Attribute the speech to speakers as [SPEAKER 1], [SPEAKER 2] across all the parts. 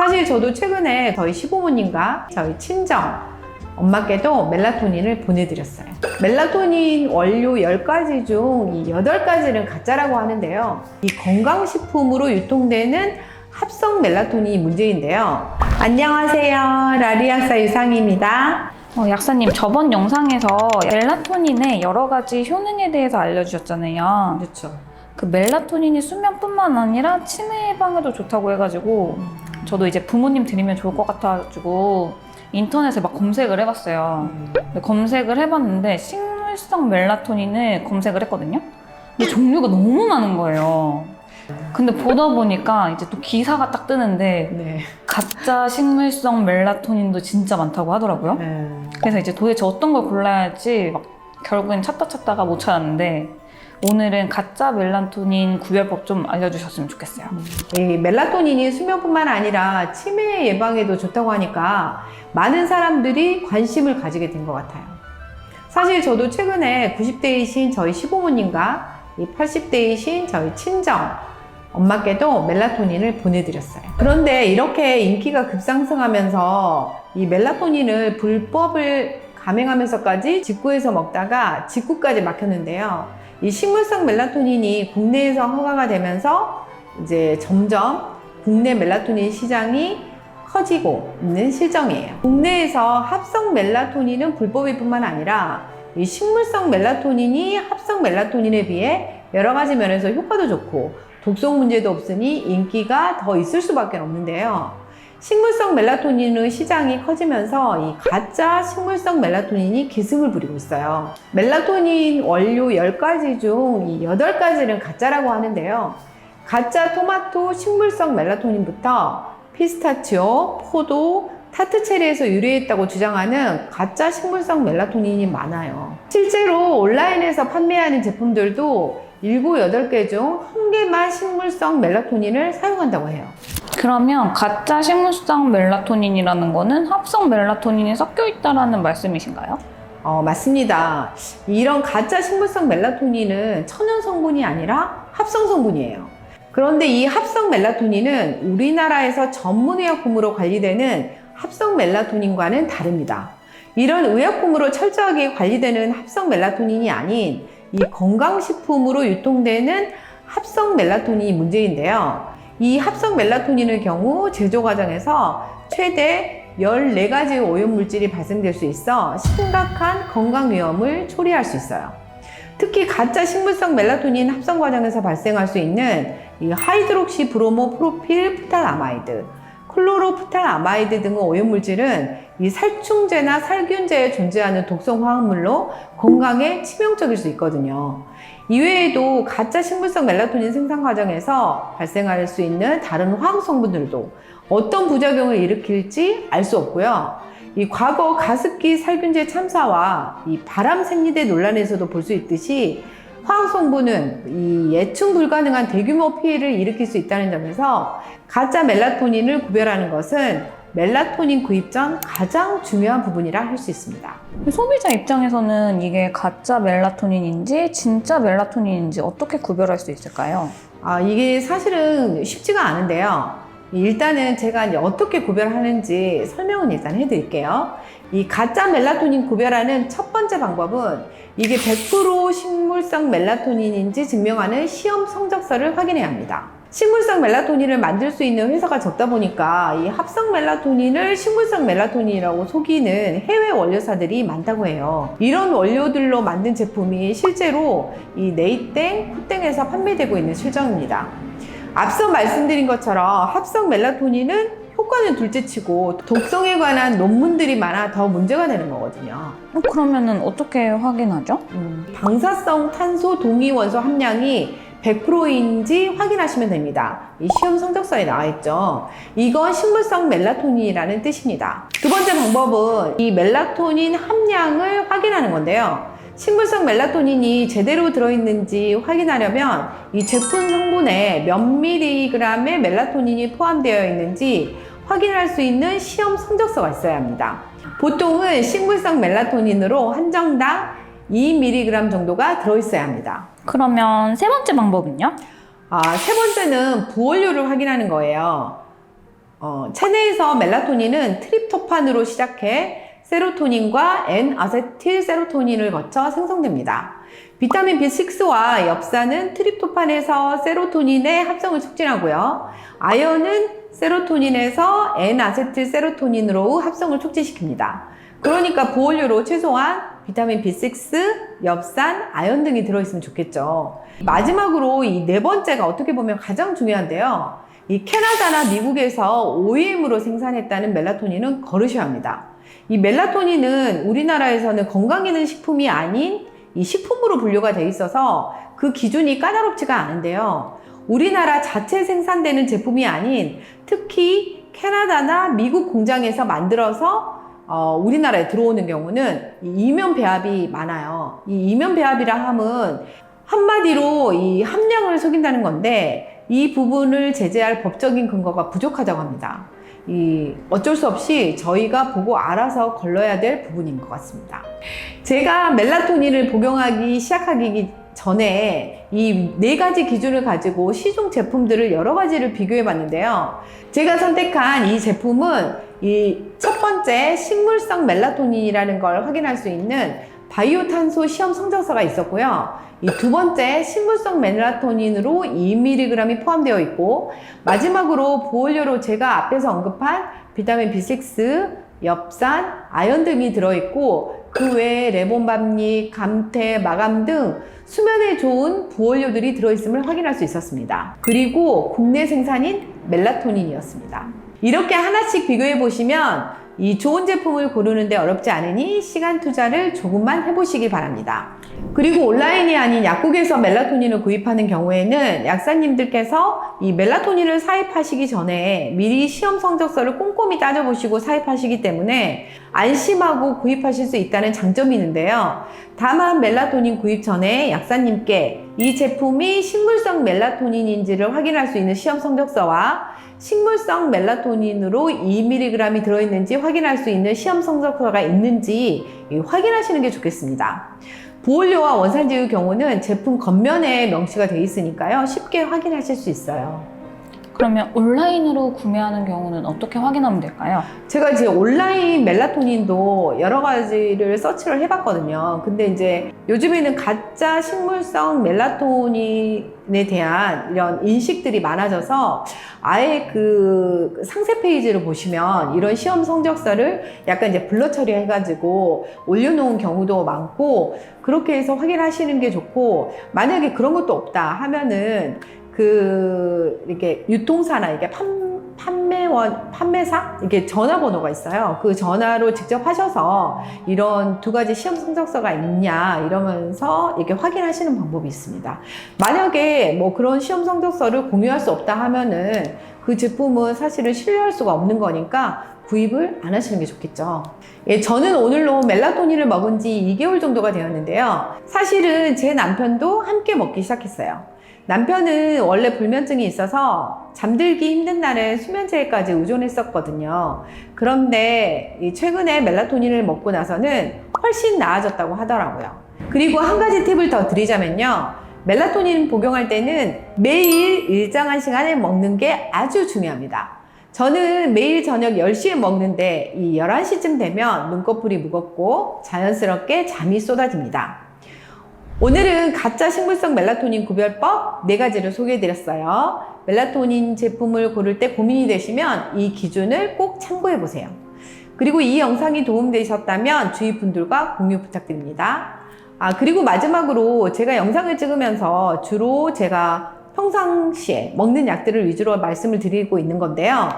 [SPEAKER 1] 사실 저도 최근에 저희 시부모님과 저희 친정 엄마께도 멜라토닌을 보내드렸어요. 멜라토닌 원료 10가지 중 이 8가지는 가짜라고 하는데요. 이 건강식품으로 유통되는 합성 멜라토닌이 문제인데요. 안녕하세요. 라리약사 유상입니다.
[SPEAKER 2] 어, 약사님 저번 영상에서 멜라토닌의 여러 가지 효능에 대해서 알려주셨잖아요.
[SPEAKER 1] 그렇죠.
[SPEAKER 2] 그 멜라토닌이 수면뿐만 아니라 치매 예방에도 좋다고 해가지고 저도 이제 부모님 드리면 좋을 것 같아가지고 인터넷에 막 검색을 해봤어요. 근데 검색을 해봤는데 식물성 멜라토닌을 검색을 했거든요. 근데 종류가 너무 많은 거예요. 근데 보다 보니까 이제 또 기사가 딱 뜨는데
[SPEAKER 1] 네.
[SPEAKER 2] 가짜 식물성 멜라토닌도 진짜 많다고 하더라고요.
[SPEAKER 1] 네.
[SPEAKER 2] 그래서 이제 도대체 어떤 걸 골라야 할지 막 결국엔 찾다 찾다가 못 찾았는데 오늘은 가짜 멜라토닌 구별법 좀 알려주셨으면 좋겠어요.
[SPEAKER 1] 이 멜라토닌이 수면뿐만 아니라 치매 예방에도 좋다고 하니까 많은 사람들이 관심을 가지게 된 것 같아요. 사실 저도 최근에 90대이신 저희 시부모님과 이 80대이신 저희 친정 엄마께도 멜라토닌을 보내드렸어요. 그런데 이렇게 인기가 급상승하면서 이 멜라토닌을 불법을 감행하면서까지 직구해서 먹다가 직구까지 막혔는데요. 이 식물성 멜라토닌이 국내에서 허가가 되면서 이제 점점 국내 멜라토닌 시장이 커지고 있는 실정이에요. 국내에서 합성 멜라토닌은 불법일 뿐만 아니라 이 식물성 멜라토닌이 합성 멜라토닌에 비해 여러 가지 면에서 효과도 좋고 독성 문제도 없으니 인기가 더 있을 수밖에 없는데요. 식물성 멜라토닌의 시장이 커지면서 이 가짜 식물성 멜라토닌이 기승을 부리고 있어요. 멜라토닌 원료 10가지 중 이 8가지는 가짜라고 하는데요. 가짜 토마토 식물성 멜라토닌부터 피스타치오, 포도, 타트 체리에서 유래했다고 주장하는 가짜 식물성 멜라토닌이 많아요. 실제로 온라인에서 판매하는 제품들도 7, 8개 중한 개만 식물성 멜라토닌을 사용한다고 해요.
[SPEAKER 2] 그러면 가짜 식물성 멜라토닌이라는 거는 합성 멜라토닌이 섞여 있다라는 말씀이신가요?
[SPEAKER 1] 어, 맞습니다. 이런 가짜 식물성 멜라토닌은 천연 성분이 아니라 합성 성분이에요. 그런데 이 합성 멜라토닌은 우리나라에서 전문 의약품으로 관리되는 합성 멜라토닌과는 다릅니다. 이런 의약품으로 철저하게 관리되는 합성 멜라토닌이 아닌 이 건강식품으로 유통되는 합성 멜라토닌이 문제인데요. 이 합성 멜라토닌의 경우 제조 과정에서 최대 14가지 오염물질이 발생될 수 있어 심각한 건강 위험을 초래할 수 있어요. 특히 가짜 식물성 멜라토닌 합성 과정에서 발생할 수 있는 이 하이드록시 브로모 프로필 프탈아마이드, 클로로프탈아마이드 등의 오염물질은 이 살충제나 살균제에 존재하는 독성 화학물로 건강에 치명적일 수 있거든요. 이외에도 가짜 식물성 멜라토닌 생산 과정에서 발생할 수 있는 다른 화학 성분들도 어떤 부작용을 일으킬지 알 수 없고요. 이 과거 가습기 살균제 참사와 이 바람 생리대 논란에서도 볼 수 있듯이 화학 성분은 이 예측 불가능한 대규모 피해를 일으킬 수 있다는 점에서 가짜 멜라토닌을 구별하는 것은 멜라토닌 구입 전 가장 중요한 부분이라 할 수 있습니다.
[SPEAKER 2] 소비자 입장에서는 이게 가짜 멜라토닌인지 진짜 멜라토닌인지 어떻게 구별할 수 있을까요?
[SPEAKER 1] 아, 이게 사실은 쉽지가 않은데요. 일단은 제가 이제 어떻게 구별하는지 설명은 일단 해드릴게요. 이 가짜 멜라토닌 구별하는 첫 번째 방법은 이게 100% 식물성 멜라토닌인지 증명하는 시험 성적서를 확인해야 합니다. 식물성 멜라토닌을 만들 수 있는 회사가 적다 보니까 이 합성 멜라토닌을 식물성 멜라토닌이라고 속이는 해외 원료사들이 많다고 해요. 이런 원료들로 만든 제품이 실제로 이 네이땡, 쿠땡에서 판매되고 있는 실정입니다. 앞서 말씀드린 것처럼 합성 멜라토닌은 효과는 둘째치고 독성에 관한 논문들이 많아 더 문제가 되는 거거든요.
[SPEAKER 2] 어, 그러면은 어떻게 확인하죠?
[SPEAKER 1] 음, 방사성 탄소 동위 원소 함량이 100%인지 확인하시면 됩니다. 이 시험 성적서에 나와 있죠. 이건 식물성 멜라토닌이라는 뜻입니다. 두 번째 방법은 이 멜라토닌 함량을 확인하는 건데요. 식물성 멜라토닌이 제대로 들어있는지 확인하려면 이 제품 성분에 몇 미리그램의 멜라토닌이 포함되어 있는지 확인할 수 있는 시험 성적서가 있어야 합니다. 보통은 식물성 멜라토닌으로 한 정당 2mg 정도가 들어있어야 합니다.
[SPEAKER 2] 그러면 세 번째 방법은요?
[SPEAKER 1] 아, 세 번째는 부원료를 확인하는 거예요. 어, 체내에서 멜라토닌은 트립토판으로 시작해 세로토닌과 N-아세틸 세로토닌을 거쳐 생성됩니다. 비타민 B6와 엽산은 트립토판에서 세로토닌의 합성을 촉진하고요. 아연은 세로토닌에서 N-아세틸 세로토닌으로 합성을 촉진시킵니다. 그러니까 보온료로 최소한 비타민 B6, 엽산, 아연 등이 들어있으면 좋겠죠. 마지막으로 이 네 번째가 어떻게 보면 가장 중요한데요. 이 캐나다나 미국에서 OEM으로 생산했다는 멜라토닌은 거르셔야 합니다. 이 멜라토닌은 우리나라에서는 건강기능 식품이 아닌 이 식품으로 분류가 돼 있어서 그 기준이 까다롭지가 않은데요. 우리나라 자체 생산되는 제품이 아닌 특히 캐나다나 미국 공장에서 만들어서 어, 우리나라에 들어오는 경우는 이 이면 배합이 많아요. 이 이면 배합이라 함은 한마디로 이 함량을 속인다는 건데 이 부분을 제재할 법적인 근거가 부족하다고 합니다. 이 어쩔 수 없이 저희가 보고 알아서 걸러야 될 부분인 것 같습니다. 제가 멜라토닌을 복용하기 시작하기 전에 이 네 가지 기준을 가지고 시중 제품들을 여러 가지를 비교해 봤는데요. 제가 선택한 이 제품은 이 첫 번째 식물성 멜라토닌이라는 걸 확인할 수 있는 바이오 탄소 시험 성적서가 있었고요. 이 두 번째 식물성 멜라토닌으로 2mg이 포함되어 있고 마지막으로 보온료로 제가 앞에서 언급한 비타민 B6, 엽산, 아연 등이 들어있고 그 외에 레몬밤잎, 감태, 마감 등 수면에 좋은 보온료들이 들어있음을 확인할 수 있었습니다. 그리고 국내 생산인 멜라토닌이었습니다. 이렇게 하나씩 비교해 보시면 이 좋은 제품을 고르는데 어렵지 않으니 시간 투자를 조금만 해보시기 바랍니다. 그리고 온라인이 아닌 약국에서 멜라토닌을 구입하는 경우에는 약사님들께서 이 멜라토닌을 사입하시기 전에 미리 시험 성적서를 꼼꼼히 따져보시고 사입하시기 때문에 안심하고 구입하실 수 있다는 장점이 있는데요. 다만 멜라토닌 구입 전에 약사님께 이 제품이 식물성 멜라토닌인지를 확인할 수 있는 시험 성적서와 식물성 멜라토닌으로 2mg이 들어있는지 확인할 수 있는 시험 성적서가 있는지 확인하시는 게 좋겠습니다. 보온료와 원산지의 경우는 제품 겉면에 명시가 되어 있으니까요. 쉽게 확인하실 수 있어요.
[SPEAKER 2] 그러면 온라인으로 구매하는 경우는 어떻게 확인하면 될까요?
[SPEAKER 1] 제가 이제 온라인 멜라토닌도 여러 가지를 서치를 해봤거든요. 근데 이제 요즘에는 가짜 식물성 멜라토닌에 대한 이런 인식들이 많아져서 아예 그 상세 페이지를 보시면 이런 시험 성적서를 약간 이제 블러 처리해가지고 올려놓은 경우도 많고 그렇게 해서 확인하시는 게 좋고 만약에 그런 것도 없다 하면은 그 이렇게 유통사나 이게 판, 판매원 판매사 이게 전화번호가 있어요. 그 전화로 직접 하셔서 이런 두 가지 시험 성적서가 있냐 이러면서 이렇게 확인하시는 방법이 있습니다. 만약에 뭐 그런 시험 성적서를 공유할 수 없다 하면은 그 제품은 사실은 신뢰할 수가 없는 거니까 구입을 안 하시는 게 좋겠죠. 예, 저는 오늘로 멜라토닌을 먹은 지 2개월 정도가 되었는데요. 사실은 제 남편도 함께 먹기 시작했어요. 남편은 원래 불면증이 있어서 잠들기 힘든 날에 수면제까지 의존했었거든요. 그런데 이 최근에 멜라토닌을 먹고 나서는 훨씬 나아졌다고 하더라고요. 그리고 한 가지 팁을 더 드리자면요. 멜라토닌 복용할 때는 매일 일정한 시간에 먹는 게 아주 중요합니다. 저는 매일 저녁 10시에 먹는데 이 11시쯤 되면 눈꺼풀이 무겁고 자연스럽게 잠이 쏟아집니다. 오늘은 가짜 식물성 멜라토닌 구별법 4가지를 소개해드렸어요. 멜라토닌 제품을 고를 때 고민이 되시면 이 기준을 꼭 참고해보세요. 그리고 이 영상이 도움되셨다면 주위 분들과 공유 부탁드립니다. 아, 그리고 마지막으로 제가 영상을 찍으면서 주로 제가 평상시에 먹는 약들을 위주로 말씀을 드리고 있는 건데요.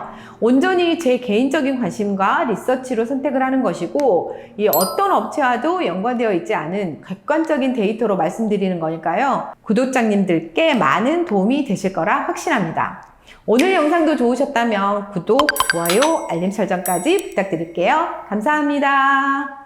[SPEAKER 1] 온전히 제 개인적인 관심과 리서치로 선택을 하는 것이고, 이 어떤 업체와도 연관되어 있지 않은 객관적인 데이터로 말씀드리는 거니까요. 구독자님들께 많은 도움이 되실 거라 확신합니다. 오늘 영상도 좋으셨다면 구독, 좋아요, 알림 설정까지 부탁드릴게요. 감사합니다.